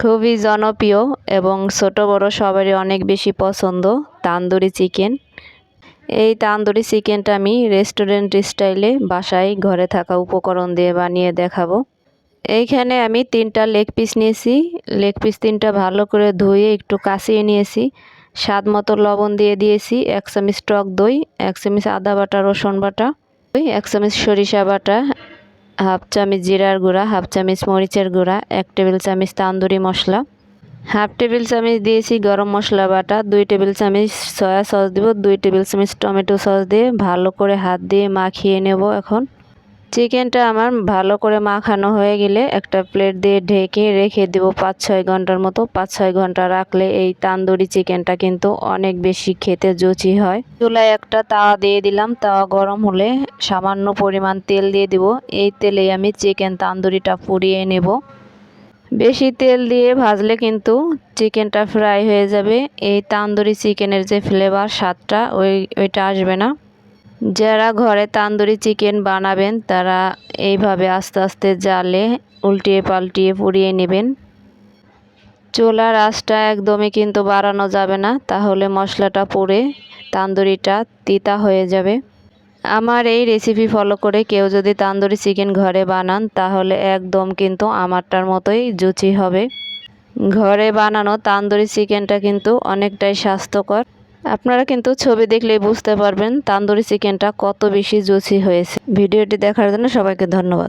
খুবই জনপ্রিয় এবং ছোট বড় সবারই অনেক বেশি পছন্দ, তান্দুরি চিকেন। এই তান্দুরি চিকেনটা আমি রেস্টুরেন্ট স্টাইলে বাসায় ঘরে থাকা উপকরণ দিয়ে বানিয়ে দেখাবো। এইখানে আমি তিনটা লেগ পিস নিয়েছি। লেগ পিস তিনটা ভালো করে ধুয়ে একটু কাছিয়ে নিয়েছি। স্বাদ মতো লবণ দিয়ে দিয়েছি, এক চামচ টক দই, এক চামচ আদা বাটা, রসুন বাটা, এক চামচ সরিষা বাটা হাফ চামচ জিরার গুঁড়া, হাফ চামচ মরিচের গুঁড়া, এক টেবিল চামচ তান্দুরি মশলা। হাফ টেবিল চামচ দিয়েছি গরম মশলা বাটা, দুই টেবিল চামচ সয়া সস দিব, দুই টেবিল চামচ টমেটো সস দিয়ে ভালো করে হাত দিয়ে মাখিয়ে নেব এখন। চিকেনটা আমার ভালো করে মাখানো হয়ে গেলে একটা প্লেট দিয়ে ঢেকে রেখে দেব পাঁচ ছয় ঘণ্টার মতো। পাঁচ ছয় ঘণ্টা রাখলে এই তান্দুরি চিকেনটা কিন্তু অনেক বেশি খেতে জুচি হয়। চুলায় একটা তাওয়া দিয়ে দিলাম। তাওয়া গরম হলে সামান্য পরিমাণ তেল দিয়ে দিব। এই তেলেই আমি চিকেন তান্দুরিটা পুড়িয়ে নেব। বেশি তেল দিয়ে ভাজলে কিন্তু চিকেনটা ফ্রাই হয়ে যাবে। এই তান্দুরি চিকেনের যে ফ্লেভার, স্বাদটা ওই ওইটা আসবে না। যারা ঘরে তান্দুরি চিকেন বানাবেন, তারা এইভাবে আস্তে আস্তে জালে উল্টিয়ে পাল্টিয়ে পুড়িয়ে নেবেন। চুলার আঁচটা একদমই কিন্তু বাড়ানো যাবে না, তাহলে মশলাটা পুড়ে তান্দুরিটা তিতা হয়ে যাবে। আমার এই রেসিপি ফলো করে কেউ যদি তান্দুরি চিকেন ঘরে বানান, তাহলে একদম কিন্তু আমারটার মতোই জুচি হবে। ঘরে বানানো তান্দুরি চিকেনটা কিন্তু অনেকটাই স্বাস্থ্যকর। আপনারা কিন্তু ছবি দেখলেই বুঝতে পারবেন তান্দুরি চিকেনটা কত বেশি জুসি হয়েছে। ভিডিওটি দেখার জন্য সবাইকে ধন্যবাদ।